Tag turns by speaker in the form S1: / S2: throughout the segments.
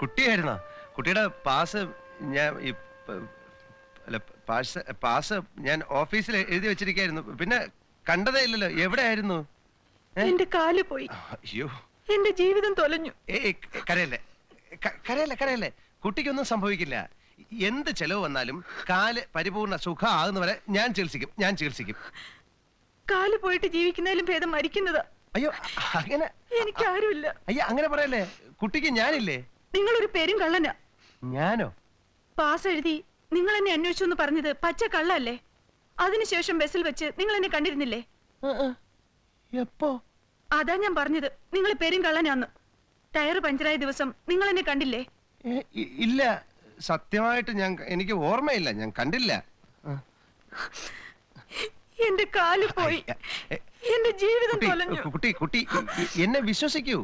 S1: കുട്ടിയായിരുന്നോ? കുട്ടിയുടെ പാസ് ഞാൻ അല്ല പാസ് പാസ് ഞാൻ ഓഫീസിൽ എഴുതി വെച്ചിരിക്കായിരുന്നു. പിന്നെ കണ്ടതേ ഇല്ലല്ലോ. എവിടെയായിരുന്നു? ആയിരുന്നു
S2: എന്റെ കാൽ പോയി.
S1: അയ്യോ.
S2: എന്റെ ജീവിതം തൊലഞ്ഞു.
S1: ഏയ് കരയല്ലേ? കരയല്ലേ കരയല്ലേ? കുട്ടിക്കൊന്നും സംഭവിക്കില്ല. എന്ത് ചെലവ് വന്നാലും കാൽ പരിപൂർണ സുഖമാകുന്നവരെ ഞാൻ ചികിത്സിക്കും. ഞാൻ ചികിത്സിക്കും.
S2: കാൽ പോയിട്ട് ജീവിക്കുന്നതിലും ഭേദം മരിക്കുന്നതാ.
S1: അയ്യോ അങ്ങനെ
S2: എനിക്ക് ആരുമില്ല
S1: അയ്യ അങ്ങനെ പറയല്ലേ? കുട്ടിക്ക് ഞാനില്ലേ?
S2: നിങ്ങളൊരു പേരും കള്ളനാ.
S1: ഞാനോ?
S2: പാസ് എഴുതി നിങ്ങൾ എന്നെ അന്വേഷിച്ചു എന്ന് പറഞ്ഞത് പച്ച കള്ളല്ലേ? അതിനുശേഷം ബസ്സിൽ വെച്ച് നിങ്ങൾ എന്നെ കണ്ടിരുന്നില്ലേ.
S1: എപ്പോ?
S2: അതാ ഞാൻ പറഞ്ഞത്. നിങ്ങൾ പേരും കള്ളനാന്ന്. ടയർ പഞ്ചറായ ദിവസം നിങ്ങൾ എന്നെ കണ്ടില്ലേ?
S1: ഇല്ല. സത്യമായിട്ട് ഞാൻ എനിക്ക് ഓർമ്മയില്ല. ഞാൻ കണ്ടില്ല.
S2: എന്റെ കാൽ പോയി. എന്റെ ജീവിതം
S1: കുട്ടി
S2: തൊലഞ്ഞു.
S1: കുട്ടി കുട്ടി എന്നെ വിശ്വസിക്കൂ.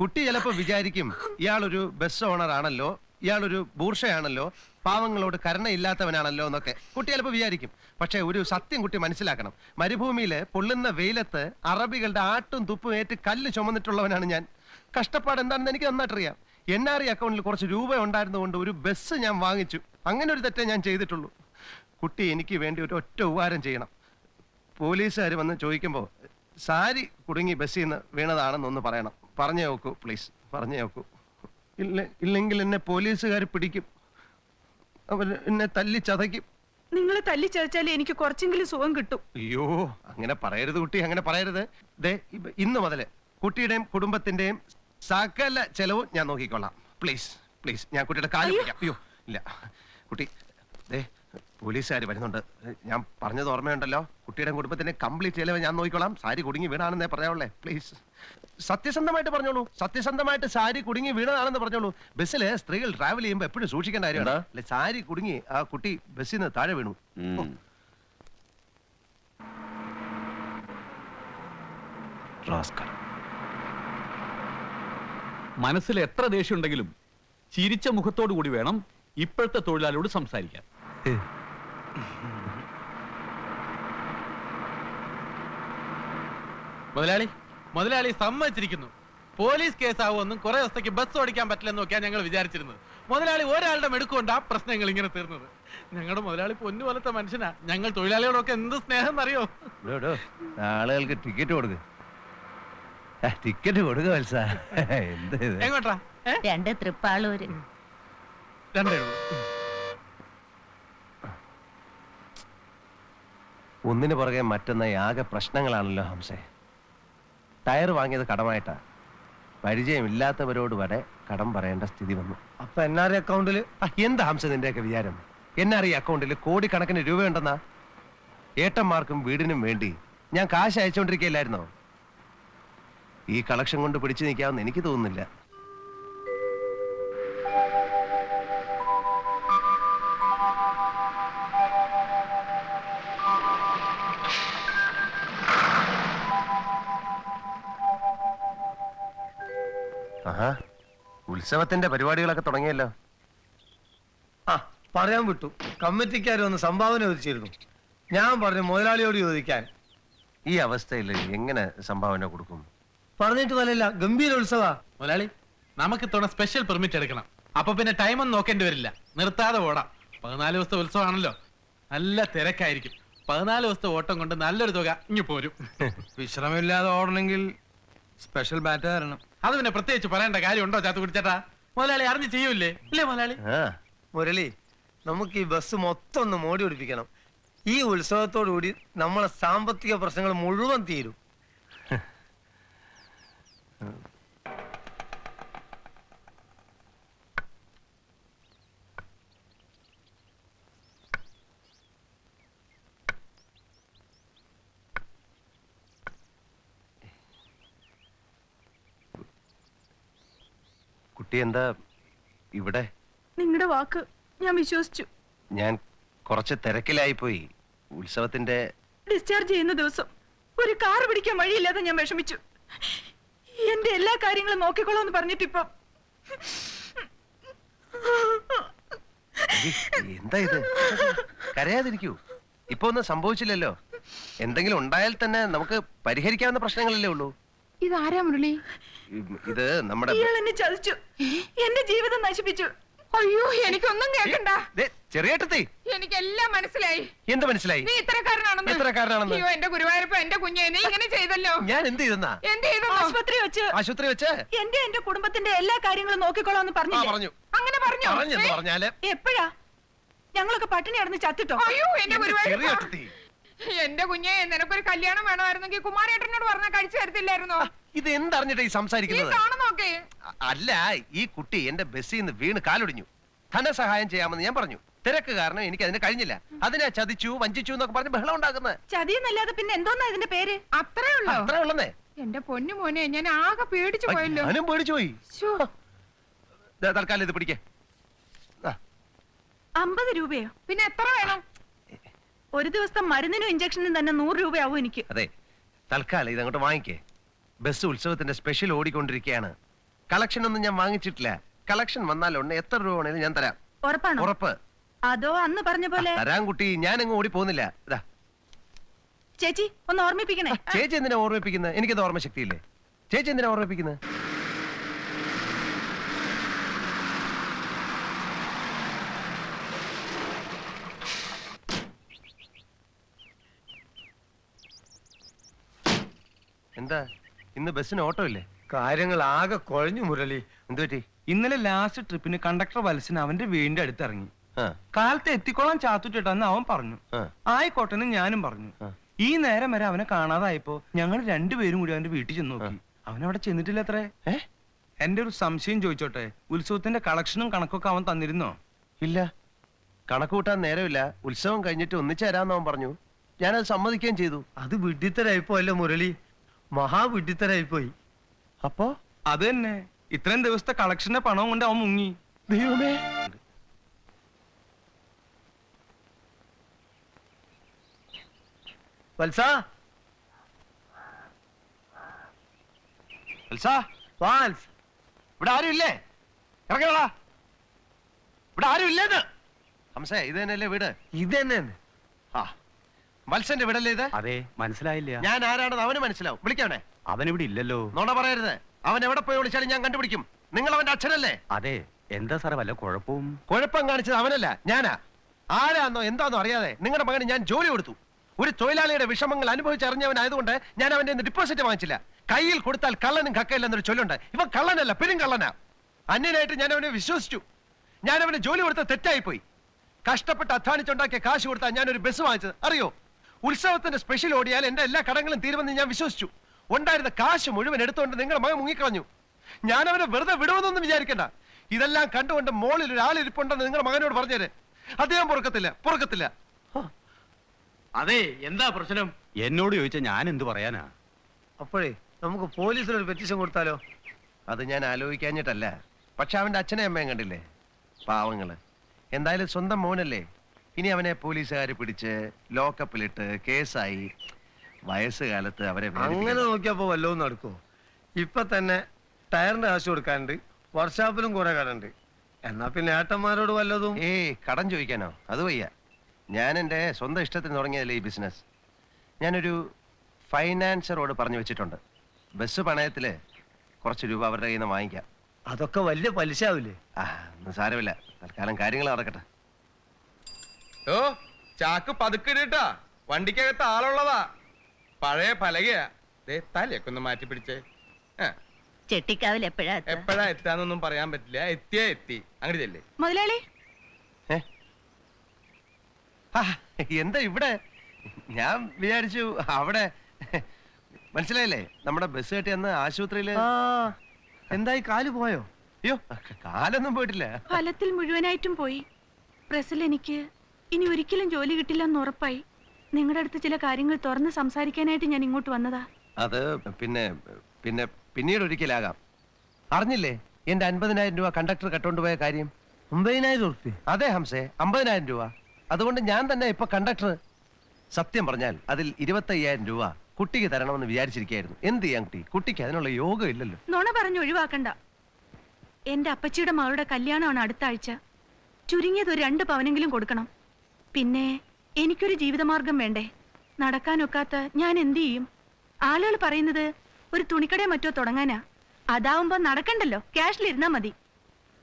S1: കുട്ടി ചിലപ്പോ വിചാരിക്കും ഇയാളൊരു ബസ് ഓണർ ആണല്ലോ ഇയാളൊരു ബൂർഷയാണല്ലോ പാവങ്ങളോട് കരുണയില്ലാത്തവനാണല്ലോ എന്നൊക്കെ. കുട്ടി ചിലപ്പോ വിചാരിക്കും. പക്ഷെ ഒരു സത്യം കുട്ടി മനസ്സിലാക്കണം. മരുഭൂമിയിൽ പൊള്ളുന്ന വെയിലത്ത് അറബികളുടെ ആട്ടും തുപ്പും ഏറ്റ് കല്ല് ചുമന്നിട്ടുള്ളവനാണ് ഞാൻ. കഷ്ടപ്പാട് എന്താണെന്ന് എനിക്ക് നന്നായിട്ടറിയാം. എൻ ആർ ഐ അക്കൗണ്ടിൽ കുറച്ച് രൂപ ഉണ്ടായിരുന്നുകൊണ്ട് ഒരു ബസ് ഞാൻ വാങ്ങിച്ചു. അങ്ങനെ ഒരു തെറ്റേ ഞാൻ ചെയ്തിട്ടുള്ളൂ. കുട്ടി എനിക്ക് വേണ്ടി ഒരു ഒറ്റ ഉപകാരം ചെയ്യണം. പോലീസുകാർ വന്ന് ചോദിക്കുമ്പോൾ സാരി കുടുങ്ങി ബസ്സിൽ നിന്ന് വീണതാണെന്നൊന്ന് പറയണം. പറഞ്ഞു നോക്കൂ പ്ലീസ് പറഞ്ഞു നോക്കൂ. ഇല്ല ഇല്ലെങ്കിൽ എന്നെ പോലീസുകാർ പിടിക്കും. അവർ എന്നെ തല്ലി ചതയ്ക്കും.
S2: നിങ്ങളെ ചതച്ചാൽ എനിക്ക് കുറച്ചെങ്കിലും സുഖം കിട്ടും.
S1: അയ്യോ അങ്ങനെ പറയരുത് കുട്ടി അങ്ങനെ പറയരുത്. ദേ ഇപ്പ- ഇന്ന് മുതൽ കുട്ടിയുടെയും കുടുംബത്തിന്റെയും സകല ചെലവും ഞാൻ നോക്കിക്കൊള്ളാം. പ്ലീസ് പ്ലീസ് ഞാൻ കുട്ടിയുടെ കാലം
S2: അയ്യോ.
S1: അയ്യോ ഇല്ല. കുട്ടി ദേ പോലീസുകാർ വരുന്നുണ്ട്. ഞാൻ പറഞ്ഞത് ഓർമ്മയുണ്ടല്ലോ? കുട്ടിയുടെ കുടുംബത്തിന് കംപ്ലീറ്റ് ചെലവ് ഞാൻ നോക്കിക്കോളാം. സാരി കുടുങ്ങി വീണാണെന്നേ പറയാവുള്ളേ പ്ലീസ് സത്യസന്ധമായിട്ട് പറഞ്ഞോളൂ. സത്യസന്ധമായിട്ട് സാരി കുടുങ്ങി വീണതാണെന്ന് പറഞ്ഞോളൂ. ബസ്സിൽ സ്ത്രീകൾ ട്രാവൽ ചെയ്യുമ്പോൾ എപ്പോഴും സൂക്ഷിക്കേണ്ട കാര്യമാണ്? അല്ലെ സാരി കുടുങ്ങി ആ കുട്ടി ബസ്സിൽ നിന്ന് താഴെ വീണു.
S3: മനസ്സിൽ എത്ര ദേഷ്യമുണ്ടെങ്കിലും ചിരിച്ച മുഖത്തോടു കൂടി വേണം ഇപ്പോഴത്തെ തൊഴിലാളിയോട് സംസാരിക്കാൻ.
S4: മുതലാളി മുതലാളി സമ്മതിച്ചിരിക്കുന്നു. പോലീസ് കേസാവുമെന്നും കുറെ ദിവസത്തേക്ക് ബസ് ഓടിക്കാൻ പറ്റില്ലെന്ന് നോക്കിയാ ഞങ്ങൾ വിചാരിച്ചിരുന്നത്. മുതലാളി ഒരാളുടെ മെടുക്കൊണ്ട് ആ പ്രശ്നങ്ങൾ ഇങ്ങനെ തീർന്നത്. ഞങ്ങളുടെ മുതലാളി പൊന്നു പോലത്തെ മനുഷ്യനാ. ഞങ്ങൾ തൊഴിലാളികളൊക്കെ എന്ത് സ്നേഹം എന്നറിയോ?
S1: ഡോ, ഡോ, ആളുകൾക്ക് ടിക്കറ്റ് കൊടുക്ക്. ടിക്കറ്റ് കൊടുക്ക വത്സ. എന്ത് ഇത്?
S4: എങ്ങോട്ടാ?
S5: രണ്ട് തൃപ്പാളൂര്.
S4: രണ്ടേ
S1: ഒന്നിനു പുറകെ മറ്റൊന്നായി ആകെ പ്രശ്നങ്ങളാണല്ലോ ഹംസേ. ടയർ വാങ്ങിയത് കടമായിട്ടാ. പരിചയമില്ലാത്തവരോട് വരെ കടം പറയേണ്ട സ്ഥിതി വന്നു.
S6: അപ്പൊ എൻ ആർ ഐ
S1: അക്കൗണ്ടിൽ എന്താ ഹംസ നിന്റെയൊക്കെ വിചാരം? എൻ ആർ ഐ അക്കൗണ്ടിൽ കോടിക്കണക്കിന് രൂപയുണ്ടെന്നാ? ഏട്ടന്മാർക്കും വീടിനും വേണ്ടി ഞാൻ കാശ് അയച്ചുകൊണ്ടിരിക്കുകയില്ലായിരുന്നോ ഈ കളക്ഷൻ കൊണ്ട് പിടിച്ചു നിൽക്കാമെന്ന് എനിക്ക് തോന്നുന്നില്ല. ആഹാ ഉത്സവത്തിന്റെ പരിപാടികളൊക്കെ തുടങ്ങിയല്ലോ.
S6: ആ പറയാൻ വിട്ടു. കമ്മിറ്റിക്കാർ ഒന്ന് സംഭാവന ചോദിച്ചിരുന്നു. ഞാൻ പറഞ്ഞു മുതലാളിയോട് ചോദിക്കാൻ.
S1: ഈ അവസ്ഥയിൽ എങ്ങനെ സംഭാവന കൊടുക്കും?
S6: പറഞ്ഞിട്ട് പോലല്ല ഗംഭീര ഉത്സവാ.
S4: മുതലാളി നമുക്ക് ഇത്തവണ സ്പെഷ്യൽ പെർമിറ്റ് എടുക്കണം. അപ്പൊ പിന്നെ ടൈം ഒന്നും നോക്കേണ്ടി വരില്ല. നിർത്താതെ ഓടാം. പതിനാല് ദിവസത്തെ ഉത്സവമാണല്ലോ. നല്ല തിരക്കായിരിക്കും. പതിനാല് ദിവസത്തെ ഓട്ടം കൊണ്ട് നല്ലൊരു തുക ഇങ്ങ് പോരും.
S6: വിശ്രമമില്ലാതെ ഓടണമെങ്കിൽ സ്പെഷ്യൽ ബാറ്റ് തരണം
S4: അത് പിന്നെ പ്രത്യേകിച്ച് പറയേണ്ട കാര്യമുണ്ടോ ചാത്തു കുടിച്ചേട്ടാ മുതലാളി അറിഞ്ഞു ചെയ്യൂലേ ഇല്ലേ മുതലാളി?
S1: ആ.
S6: മുരളി നമുക്ക് ഈ ബസ് മൊത്തം ഒന്ന് മോടി പിടിപ്പിക്കണം. ഈ ഉത്സവത്തോടുകൂടി നമ്മളെ സാമ്പത്തിക പ്രശ്നങ്ങൾ മുഴുവൻ തീരും.
S1: കുട്ടി എന്താ ഇവിടെ?
S2: നിങ്ങളുടെ വാക്ക് ഞാൻ വിശ്വസിച്ചു.
S1: ഞാൻ കുറച്ച് തിരക്കിലായി പോയി ഉത്സവത്തിന്റെ
S2: ഡിസ്ചാർജ് ചെയ്യുന്ന ദിവസം ഒരു കാർ പിടിക്കാൻ വഴിയില്ലാതെ ഞാൻ വിഷമിച്ചു. എന്റെ എല്ലാ കാര്യങ്ങളും നോക്കിക്കോളാം എന്ന് പറഞ്ഞിട്ടിപ്പം
S1: എന്താ ഇത്? കരയാതിരിക്കൂ. ഇപ്പൊ ഒന്നും സംഭവിച്ചില്ലല്ലോ. എന്തെങ്കിലും ഉണ്ടായാൽ തന്നെ നമുക്ക് പരിഹരിക്കാവുന്ന പ്രശ്നങ്ങളല്ലേ ഉള്ളൂ.
S7: ഇതാരാ മുരളി?
S1: ഇത് നമ്മുടെ
S2: ഇയാൾ എന്നെ ചതിച്ചു. എന്റെ ജീവിതം നശിപ്പിച്ചു.
S7: അയ്യോ എനിക്കൊന്നും കേൾക്കണ്ട
S1: ദേ, ചെറിയേട്ടത്തി.
S7: എനിക്കെല്ലാം മനസ്സിലായി.
S1: എന്ത് മനസ്സിലായി?
S7: നീ ഇത്രക്കാരനാണെന്ന്
S1: ഇത്രക്കാരനാണെന്ന്?
S7: അയ്യോ എന്റെ ഗുരുവായൂരപ്പ എന്റെ കുഞ്ഞെ നീ ഇങ്ങനെ ചെയ്തല്ലോ.
S1: ഞാൻ എന്ത് ചെയ്തെന്നാ?
S7: എന്ത് ചെയ്തു
S2: ആശുപത്രി വെച്ച്.
S1: ആശുപത്രി വെച്ച്?
S2: എന്റെ എന്റെ കുടുംബത്തിന്റെ എല്ലാ കാര്യങ്ങളും നോക്കിക്കോളാന്ന് പറഞ്ഞു
S1: പറഞ്ഞു.
S7: അങ്ങനെ പറഞ്ഞു?
S1: പറഞ്ഞെന്ന് പറഞ്ഞാൽ?
S2: എപ്പോഴാ? ഞങ്ങളൊക്കെ പട്ടിണി അടന്ന് ചത്തിട്ടോ?
S7: അയ്യോ എന്റെ ഗുരുവായൂരപ്പ. എന്റെ കുഞ്ഞെ നിനക്കൊരു കല്യാണം വേണമായിരുന്നെങ്കിൽ കുമാരേട്ടനോട് പറഞ്ഞാൽ കഴിച്ചു തരത്തില്ലായിരുന്നോ?
S1: ഇത് എന്തറിഞ്ഞിട്ട് ഈ
S7: നീ
S1: സംസാരിക്കുന്നത്
S7: കാണുന്നോക്കെ
S1: അല്ല ഈ കുട്ടി എന്റെ ബസ്സിൽ നിന്ന് വീണ് കാലൊടിഞ്ഞു. ധനസഹായം ചെയ്യാമെന്ന് ഞാൻ പറഞ്ഞു. തിരക്ക് കാരണം എനിക്ക് അതിന് കഴിഞ്ഞില്ല. അതിനെ ചതിച്ചു വഞ്ചിച്ചു എന്നൊക്കെ പറഞ്ഞ് ബഹളം ഉണ്ടാക്കുന്നത്.
S2: ചതിയെന്നല്ലാതെ പിന്നെ എന്തോന്നാ ഇതിന്റെ പേര്?
S7: അത്രേ ഉള്ളോ?
S1: അത്രേ ഉള്ളന്നേ.
S7: എന്റെ പൊന്നു മോനെ ഞാൻ ആകെ പേടിച്ചു പോയല്ലോ.
S1: ഞാനും പേടിച്ചു പോയി. തൽക്കാലം ഇത് പിടിക്കേ.
S2: അമ്പത് രൂപയോ?
S7: പിന്നെ എത്ര വേണം?
S2: ഒരു ദിവസം മരുന്നിനും ഇഞ്ചക്ഷനും തന്നെ നൂറ് രൂപയാവും എനിക്ക്.
S1: അതെ തൽക്കാലം ഇതങ്ങോട്ട് വാങ്ങിക്കേ. ബസ് ഉത്സവത്തിന്റെ സ്പെഷ്യൽ ഓടിക്കൊണ്ടിരിക്കുകയാണ്. കളക്ഷൻ ഒന്നും ഞാൻ വാങ്ങിച്ചിട്ടില്ല. കളക്ഷൻ വന്നാൽ ഉടനെ എത്ര രൂപ വേണേലും ഞാൻ തരാം.
S2: ഉറപ്പാണോ?
S1: ഉറപ്പ്.
S2: അതോ അന്ന് പറഞ്ഞ പോലെ
S1: തരാൻ കുട്ടി. ഞാൻ അങ്ങ് ഓടി പോകുന്നില്ല ഇതാ.
S2: ചേച്ചി ഒന്ന് ഓർമ്മിപ്പിക്കണേ.
S1: ചേച്ചി എന്തിനാ ഓർമ്മിപ്പിക്കുന്നത് എനിക്കത് ഓർമ്മ ശക്തിയില്ലേ ചേച്ചി എന്തിനാ ഓർമ്മിപ്പിക്കുന്നത് എന്താ? ഇന്ന് ബസ്സിന് ഓട്ടോ ഇല്ലേ?
S6: കാര്യങ്ങൾ ആകെ കുഴഞ്ഞു മുരളി.
S1: എന്തുപറ്റി
S5: ഇന്നലെ ലാസ്റ്റ് ട്രിപ്പിന് കണ്ടക്ടർ വത്സന് അവന്റെ വീടിന്റെ അടുത്തിറങ്ങി.
S1: ആ.
S5: കാലത്ത് എത്തിക്കോളാൻ ചാത്തുറ്റിട്ടെന്ന് അവൻ പറഞ്ഞു.
S1: ആ.
S5: ആയിക്കോട്ടെ എന്ന് ഞാനും പറഞ്ഞു.
S1: ആ.
S5: ഈ നേരം വരെ അവനെ കാണാതായപ്പോ ഞങ്ങൾ രണ്ടുപേരും കൂടി അവന്റെ വീട്ടിൽ ചെന്ന് നോക്കി. അവൻ അവിടെ ചെന്നിട്ടില്ല അത്രേ?
S1: ഏ?
S5: എന്റെ ഒരു സംശയം ചോദിച്ചോട്ടെ? ഉത്സവത്തിന്റെ കളക്ഷനും കണക്കൊക്കെ അവൻ തന്നിരുന്നോ?
S1: ഇല്ല. കണക്ക് കൂട്ടാൻ നേരമില്ല. ഉത്സവം കഴിഞ്ഞിട്ട് ഒന്നിച്ചേരാന്ന് അവൻ പറഞ്ഞു. ഞാനത് സമ്മതിക്കുകയും ചെയ്തു.
S6: അത് വിഡ്ഢിത്തരായിപ്പോയല്ലോ മുരളി. മഹാവിഡ്ഢിത്തരായിപ്പോയി.
S1: അപ്പോ?
S5: അത് തന്നെ. ഇത്രയും ദിവസത്തെ കളക്ഷന്റെ പണവും കൊണ്ട് അവൻ മുങ്ങി.
S1: ദൈവമേ.
S6: വത്സ.
S1: വത്സാ,
S6: വാൽസ്
S1: ഇവിടെ ആരും ഇല്ലേ? ഇറങ്ങടാ ഇവിടെ ആരും ഇല്ലേന്ന്. ഹംസേ ഇത് തന്നെയല്ലേ വീട്?
S6: ഇത് തന്നെ
S1: ആ. വത്സന്റെ വിടല്ലേ ഇത്?
S8: അതെ മനസ്സിലായില്ല.
S1: ഞാൻ ആരാണെന്ന് അവന് മനസ്സിലാവും. വിളിക്കവനെ.
S8: അവനിവിടെ ഇല്ലല്ലോ.
S1: നോണ പറയരുത്. അവൻ എവിടെ പോയി വിളിച്ചാലും ഞാൻ കണ്ടുപിടിക്കും. നിങ്ങൾ അവന്റെ അച്ഛനല്ലേ?
S8: അതെ എന്താ സാറേ വല്ല കുഴപ്പവും?
S1: കുഴപ്പം കാണിച്ചത് അവനല്ല ഞാനാ. ആരാന്നോ എന്താന്നോ അറിയാതെ നിങ്ങളുടെ മകന് ഞാൻ ജോലി കൊടുത്തു. ഒരു തൊഴിലാളിയുടെ വിഷമങ്ങൾ അനുഭവിച്ചറിഞ്ഞവനായതുകൊണ്ട് ഞാൻ അവന്റെ ഡിപ്പോസിറ്റ് വാങ്ങിച്ചില്ല. കയ്യിൽ കൊടുത്താൽ കള്ളനും കക്കയില്ലെന്നൊരു ചൊല്ലുണ്ട്. ഇവ കള്ളനല്ല പെരും കള്ളനാ. അന്യനായിട്ട് ഞാൻ അവനെ വിശ്വസിച്ചു. ഞാൻ അവന് ജോലി കൊടുത്ത തെറ്റായി പോയി കഷ്ടപ്പെട്ട് അധ്വാനിച്ചുണ്ടാക്കിയ കാശ് കൊടുത്താൽ ഞാൻ ഒരു ബസ് വാങ്ങിച്ചത്. അറിയോ? ഉത്സവത്തിന്റെ സ്പെഷ്യൽ ഓടിയാൽ എന്റെ എല്ലാ കടങ്ങളും തീരുമെന്ന് ഞാൻ വിശ്വസിച്ചു. ഉണ്ടായിരുന്ന കാശ് മുഴുവൻ എടുത്തുകൊണ്ട് നിങ്ങളുടെ മകൻ മുങ്ങിക്കളഞ്ഞു. ഞാൻ അവനെ വെറുതെ വിടുമെന്നൊന്നും വിചാരിക്കണ്ട. ഇതെല്ലാം കണ്ടുകൊണ്ട് മോളിൽ ഒരാളിരിപ്പുണ്ടെന്ന് നിങ്ങളുടെ മകനോട് പറഞ്ഞേര്. അദ്ദേഹം പൊറുക്കത്തില്ല പൊറുക്കത്തില്ല.
S4: അതെ എന്താ പ്രശ്നം?
S8: എന്നോട് ചോദിച്ചാൽ ഞാൻ എന്ത് പറയാനാ?
S6: അപ്പോഴേ നമുക്ക് പോലീസിൽ ഒരു പെറ്റീഷൻ കൊടുത്താലോ?
S1: അത് ഞാൻ ആലോചിക്കാഞ്ഞിട്ടല്ല. പക്ഷെ അവന്റെ അച്ഛനെ അമ്മയും കണ്ടില്ലേ? പാവങ്ങൾ. എന്തായാലും സ്വന്തം മോനല്ലേ? ഇനി അവനെ പോലീസുകാർ പിടിച്ച് ലോക്കപ്പിലിട്ട് കേസായി വയസ്സുകാലത്ത് അവരെ
S6: അങ്ങനെ. നോക്കിയപ്പോ വല്ലതും നടക്കുമോ ഇപ്പൊ തന്നെ ടയറിന്റെ കാശ് കൊടുക്കാനുണ്ട്. വർക്ക്ഷോപ്പിലും കുറെ കടണ്ട്. എന്നാ പിന്നെ ഏട്ടന്മാരോട് വല്ലതും?
S1: ഏയ് കടം ചോദിക്കാനോ? അത് വയ്യ. ഞാൻ എന്റെ സ്വന്തം ഇഷ്ടത്തിന് തുടങ്ങിയതല്ലേ ഈ ബിസിനസ് ഞാനൊരു ഫൈനാൻസറോട് പറഞ്ഞു വെച്ചിട്ടുണ്ട്. ബസ് പണയത്തിൽ കുറച്ച് രൂപ അവരുടെ കയ്യിൽ നിന്ന് വാങ്ങിക്കാം.
S6: അതൊക്കെ വലിയ പലിശ ആവില്ലേ
S1: ആ സാരമില്ല. തൽക്കാലം കാര്യങ്ങൾ നടക്കട്ടെ.
S5: ഓ ചാക്ക് പതുക്കിടട്ടാ. വണ്ടിക്കകത്ത് ആളുള്ളതാ. പഴയ പലകയാ. ദേ തലയൊക്കെ ഒന്ന് മാറ്റി പിടിച്ചേ.
S2: ചെട്ടിക്കാവിൽ എപ്പോഴാ
S5: എപ്പോഴാ എത്താന്നൊന്നും പറയാൻ പറ്റില്ല. എത്തിയാ എത്തി. അങ്ങോട്ട് ചെല്ലേ.
S2: മുതലാളി?
S1: എന്താ ഇവിടെ? ഞാൻ വിചാരിച്ചു അവിടെ. മനസ്സിലായില്ലേ? നമ്മുടെ ബസ് കെട്ടി അന്ന് ആശുപത്രിയിൽ
S6: ആ. എന്തായി? കാൽ പോയോ?
S1: അയ്യോ കാലൊന്നും പോയിട്ടില്ല.
S2: ഫലത്തിൽ മുഴുവനായിട്ടും പോയി. പ്രസിൽ എനിക്ക് ഇനി ഒരിക്കലും ജോലി കിട്ടില്ലെന്ന് ഉറപ്പായി. നിങ്ങളുടെ അടുത്ത് ചില കാര്യങ്ങൾ തുറന്ന് സംസാരിക്കാനായിട്ട് ഞാൻ ഇങ്ങോട്ട് വന്നതാ.
S1: അത് പിന്നെ പിന്നെ പിന്നീട് ഒരിക്കലാകാം. അറിഞ്ഞില്ലേ എന്റെ അൻപതിനായിരം രൂപ കണ്ടക്ടർ കട്ടുകൊണ്ടുപോയ കാര്യം?
S6: ഉറുപ്പ്യ.
S1: അതെ ഹംസേ അമ്പതിനായിരം രൂപ. അതുകൊണ്ട് ഞാൻ തന്നെ ഇപ്പൊ കണ്ടക്ടർ. സത്യം പറഞ്ഞാൽ അതിൽ ഇരുപത്തയ്യായിരം രൂപ കുട്ടിക്ക് തരണമെന്ന് വിചാരിച്ചിരിക്കായിരുന്നു എന്ത് ചെയ്യാൻ കുട്ടി? കുട്ടിക്ക് അതിനുള്ള യോഗം ഇല്ലല്ലോ.
S2: നുണ പറഞ്ഞ് ഒഴിവാക്കണ്ട. എന്റെ അപ്പച്ചിയുടെ മകളുടെ കല്യാണമാണ് അടുത്ത ആഴ്ച. ചുരുങ്ങിയത് ഒരു രണ്ട് പവനെങ്കിലും കൊടുക്കണം. പിന്നെ എനിക്കൊരു ജീവിതമാർഗം വേണ്ടേ? നടക്കാനൊക്കാത്ത ഞാൻ എന്ത് ചെയ്യും? ആളുകൾ പറയുന്നത് ഒരു തുണിക്കട മറ്റോ തുടങ്ങാനാ. അതാവുമ്പോ നടക്കണ്ടല്ലോ. ക്യാഷിലിരുന്നാ മതി.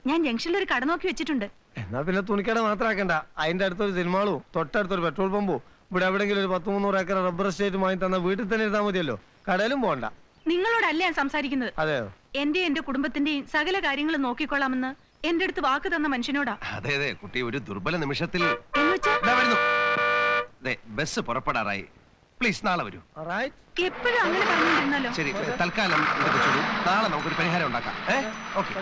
S2: ഞാൻ ജംഗ്ഷനിൽ ഒരു കട നോക്കി വെച്ചിട്ടുണ്ട്.
S6: എന്നാ പിന്നെ തുണിക്കട മാത്രമാക്കണ്ട അതിന്റെ അടുത്തൊരു സിനിമാളും തൊട്ടടുത്തൊരു പെട്രോൾ പമ്പും. ഇവിടെ എവിടെങ്കിലും ഒരു പത്ത് മുന്നൂറ് ഏക്കർ റബ്ബർ എസ്റ്റേറ്റ് വാങ്ങി തന്ന വീട്ടിൽ തന്നെ ഇരുന്നാ മതിയല്ലോ. കടയിലും പോകണ്ട
S2: നിങ്ങളോടല്ല ഞാൻ സംസാരിക്കുന്നത്?
S6: അതെയോ?
S2: എന്റെ എന്റെ കുടുംബത്തിന്റെയും സകല കാര്യങ്ങളും നോക്കിക്കൊള്ളാമെന്ന് എന്റെ അടുത്ത് വാക്ക് തന്ന മനുഷ്യനോടാ?
S1: അതെ അതെ കുട്ടി ഒരു ദുർബല നിമിഷത്തിൽ ദാ വരുന്നു. ദേ, ബസ് പുറപ്പെടാറായി. പ്ലീസ് നാളെ വരൂ.
S2: എപ്പോഴും അങ്ങനെ പറഞ്ഞിരുന്നല്ലോ
S1: ശരി തൽക്കാലം ഇത് വെച്ചോളൂ. നാളെ നമുക്കൊരു പരിഹാരം ഉണ്ടാക്കാം. ഏ? ഓക്കെ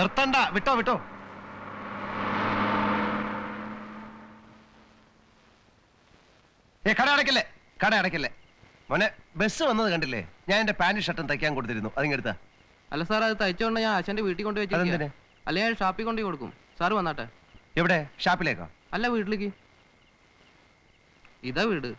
S1: നിർത്തണ്ട. വിട്ടോ വിട്ടോ. ഏ കട അടയ്ക്കല്ലേ? കട അടയ്ക്കല്ലേ. മോനെ ബസ് വന്നത് കണ്ടില്ലേ? ഞാൻ എന്റെ പാന്റ് ഷർട്ടും തയ്ക്കാൻ കൊടുത്തിരുന്നു. അതിങ്ങെടുത്ത.
S9: അല്ല സാർ അത് തയ്ച്ചോണ്ട് ഞാൻ അച്ഛന്റെ വീട്ടിൽ കൊണ്ട്
S1: അതെന്തിന്?
S9: വെച്ചിരിക്കുക അല്ലെ ഞാൻ ഷാപ്പിൽ കൊണ്ടു കൊടുക്കും. സാർ വന്നാട്ടെ.
S1: എവിടെ? ഷാപ്പിലേക്കോ
S9: അല്ല വീട്ടിലേക്ക്. ഇതാ വീട്.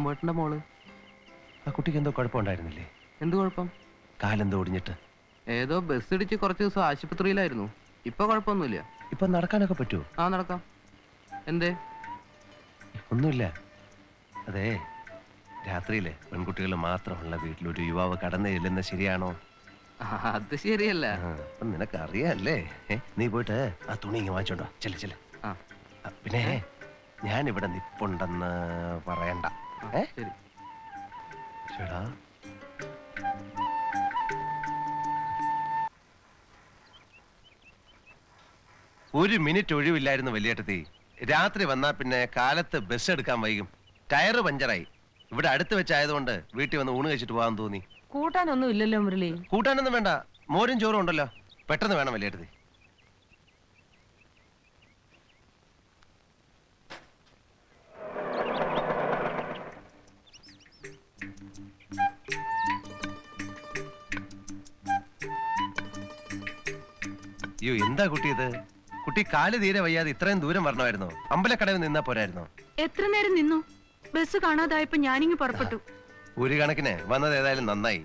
S9: ദാമ്പേട്ടന്റെ മോൾ.
S1: ആ കുട്ടിക്ക് എന്തോ കുഴപ്പമുണ്ടായിരുന്നില്ലേ?
S9: എന്ത് കുഴപ്പം?
S1: കാലെന്തോ ഒടിഞ്ഞിട്ട്.
S9: ഏതോ ബസ് ഇടിച്ച് കുറച്ച് ദിവസം ആശുപത്രിയിലായിരുന്നു. ഇപ്പൊ കുഴപ്പമൊന്നുമില്ല.
S1: ഇപ്പൊ നടക്കാനൊക്കെ പറ്റുമോ
S9: ആ നടക്കാം. എന്തേ?
S1: ഒന്നുമില്ല. അതെ രാത്രിയിലെ പെൺകുട്ടികൾ മാത്രമുള്ള വീട്ടിലൊരു യുവാവ് കടന്നു ചെല്ലുന്ന ശരിയാണോ?
S9: അത് ശരിയല്ല.
S1: നിനക്ക് അറിയാല്ലേ നീ പോയിട്ട് ആ തുണി ഇങ്ങ് വാങ്ങിച്ചോണ്ടോ ചെല്ല ചെല്ല. പിന്നെ ഞാൻ ഇവിടെ നിപ്പുണ്ടെന്ന് പറയണ്ട. ഏ?
S9: ശരി.
S1: ചേടാ ഒരു മിനിറ്റ് ഒഴിവില്ലായിരുന്നു വലിയേട്ടത്തി. രാത്രി വന്നാ പിന്നെ കാലത്ത് ബസ് എടുക്കാൻ വൈകും. ടയർ പഞ്ചറായി. ഇവിടെ അടുത്ത് വെച്ചായതുകൊണ്ട് വീട്ടിൽ വന്ന് ഊണ് കഴിച്ചിട്ട് പോകാൻ തോന്നി.
S10: കൂട്ടാനൊന്നും ഇല്ലല്ലോ മുരളി.
S1: കൂട്ടാനൊന്നും വേണ്ട. മോരും ചോറും ഉണ്ടല്ലോ. പെട്ടെന്ന് വേണം വലിയേട്ടത്തി. അയ്യോ എന്താ കുട്ടി ഇത്? കുട്ടി കാൽ തീരെ വയ്യാതെ ഇത്രയും ദൂരം വരണമായിരുന്നു? അമ്പലക്കടവിൽ നിന്നാ പോരായിരുന്നു?
S2: എത്ര നേരം നിന്നു? ബസ് കാണാതായപ്പോ ഞാനിങ്ങ് പുറപ്പെട്ടു.
S1: ഒരു കണക്കിന് വന്നത് ഏതായാലും നന്നായി.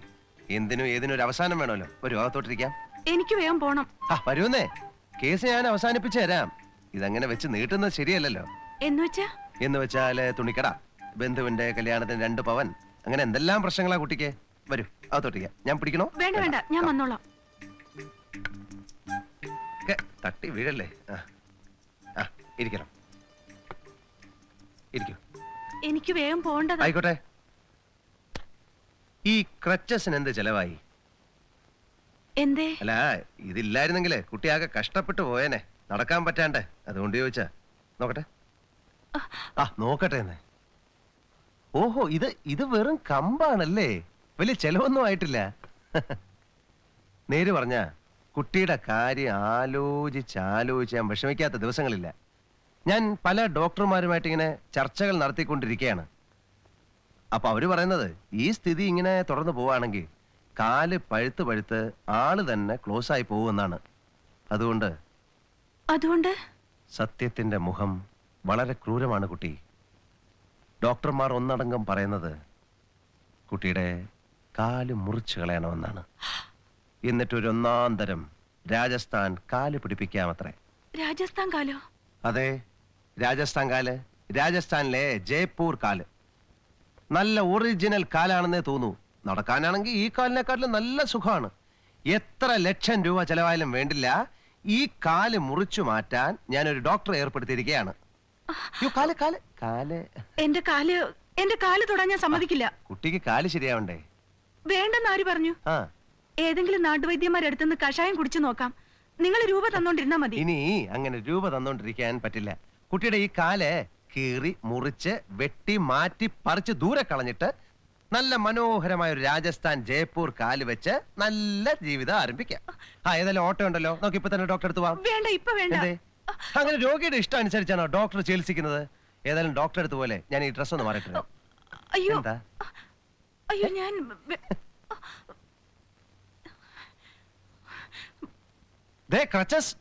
S1: എന്തിനും ഏതിനും ഒരു അവസാനം വേണമല്ലോ. ഒരു അകത്തോട്ടിരിക്കാം
S2: എനിക്ക് വേഗം പോണം.
S1: ആ വരുന്നേ. കേസ് ഞാൻ അവസാനിപ്പിച്ചു തരാം. ഇതങ്ങനെ വെച്ച് നീട്ടുന്നത് ശരിയല്ലല്ലോ.
S2: എന്ന് വെച്ചാ?
S1: എന്ന് വെച്ചാൽ തുണിക്കട ബന്ധുവിന്റെ കല്യാണത്തിന് രണ്ട് പവൻ. അങ്ങനെ എന്തെല്ലാം പ്രശ്നങ്ങളാ കുട്ടിക്ക്? വരൂ അകത്തോട്ടിരിക്കാം. ഞാൻ പിടിക്കണോ?
S2: വേണ്ട വേണ്ട. ഞാൻ വന്നോളാം.
S1: തട്ടി വീഴല്ലേ? ഇരിക്കണം. ഇരിക്കൂ.
S2: എനിക്ക് വേഗം പോണ്ടതാ
S1: ആയിക്കോട്ടെ. ഈ ക്രച്ചസിന് എന്ത് ചെലവായി?
S2: എന്തേ?
S1: അല്ല ഇതില്ലായിരുന്നെങ്കിലേ കുട്ടിയാകെ കഷ്ടപ്പെട്ടു പോയേനെ. നടക്കാൻ പറ്റാണ്ട്. അതുകൊണ്ട് ചോദിച്ചാ. നോക്കട്ടെ. ആ നോക്കട്ടെ എന്ന്. ഓഹോ ഇത് ഇത് വെറും കമ്പാണല്ലേ? വലിയ ചെലവൊന്നും ആയിട്ടില്ല. നേര് പറഞ്ഞ കുട്ടിയുടെ കാര്യം ആലോചിച്ച് ആലോചിച്ച് ഞാൻ വിഷമിക്കാത്ത ദിവസങ്ങളില്ല. ഞാൻ പല ഡോക്ടർമാരുമായിട്ട് ഇങ്ങനെ ചർച്ചകൾ നടത്തിക്കൊണ്ടിരിക്കുകയാണ് അപ്പൊ അവർ പറയുന്നത് ഈ സ്ഥിതി ഇങ്ങനെ തുടർന്ന് പോവുകയാണെങ്കിൽ കാൽ പഴുത്ത് പഴുത്ത് ആൾ തന്നെ ക്ലോസ് ആയി പോവുമെന്നാണ് അതുകൊണ്ട്
S2: അതുകൊണ്ട്?
S1: സത്യത്തിന്റെ മുഖം വളരെ ക്രൂരമാണ് കുട്ടി. ഡോക്ടർമാർ ഒന്നടങ്കം പറയുന്നത് കുട്ടിയുടെ കാൽ മുറിച്ചു കളയണമെന്നാണ്. എന്നിട്ടൊരു ഒരു തരം രാജസ്ഥാൻ കാൽ പിടിപ്പിക്കാമത്രേ.
S2: രാജസ്ഥാൻ കാലോ?
S1: അതെ രാജസ്ഥാൻ കാൽ. രാജസ്ഥാനിലെ ജയ്പൂർ കാൽ. നല്ല ഒറിജിനൽ കാലാണെന്നേ തോന്നൂ. നടക്കാനാണെങ്കിൽ ഈ കാലിനെക്കാട്ടിലും നല്ല സുഖമാണ്. എത്ര ലക്ഷം രൂപ ചെലവായാലും വേണ്ടില്ല. ഈ കാൽ മുറിച്ചു മാറ്റാൻ ഞാൻ ഒരു ഡോക്ടറെ ഏർപ്പെടുത്തിയിരിക്കുകയാണ്. യ്യോ, കാൽ കാൽ കാൽ.
S2: എന്റെ കാൽ എന്റെ കാൽ തൊടാൻ ഞാൻ സമ്മതിക്കില്ല.
S1: കുട്ടിക്ക് കാൽ ശരിയാവണ്ടേ?
S2: വേണ്ടെന്ന് ആര് പറഞ്ഞു?
S1: ആ
S2: ഏതെങ്കിലും നാട്ടുവൈദ്യന്മാരടുത്തുനിന്ന് കഷായം കുടിച്ചു നോക്കാം. നിങ്ങൾ രൂപ തന്നോണ്ടിരുന്നാ മതി.
S1: ഇനി അങ്ങനെ രൂപ തന്നോണ്ടിരിക്കാൻ പറ്റില്ല. കുട്ടിയുടെ ഈ കാൽ കീറി മുറിച്ച് വെട്ടി മാറ്റി പറിച്ച് ദൂരെ കളഞ്ഞിട്ട് നല്ല മനോഹരമായ ഒരു രാജസ്ഥാൻ ജയ്പൂർ കാൽ വെച്ച് നല്ല ജീവിതം ആരംഭിക്കാം. ആ ഏതായാലും ഓട്ടോ ഉണ്ടല്ലോ. നോക്കി ഇപ്പൊ തന്നെ ഡോക്ടർ അടുത്ത് പോവാം.
S2: വേണ്ട ഇപ്പൊ വേണ്ട.
S1: എന്തേ? അങ്ങനെ രോഗിയുടെ ഇഷ്ടം അനുസരിച്ചാണോ ഡോക്ടർ ചികിത്സിക്കുന്നത്? ഏതായാലും ഡോക്ടർ അടുത്ത് പോലെ ഞാൻ ഈ ഡ്രസ്സ് ഒന്ന് മാറിയിട്ടുണ്ട്
S2: അയ്യോ.
S1: എന്താ?
S2: അയ്യോ ഞാൻ വെ-
S1: ദേ ക്രച്ചസ്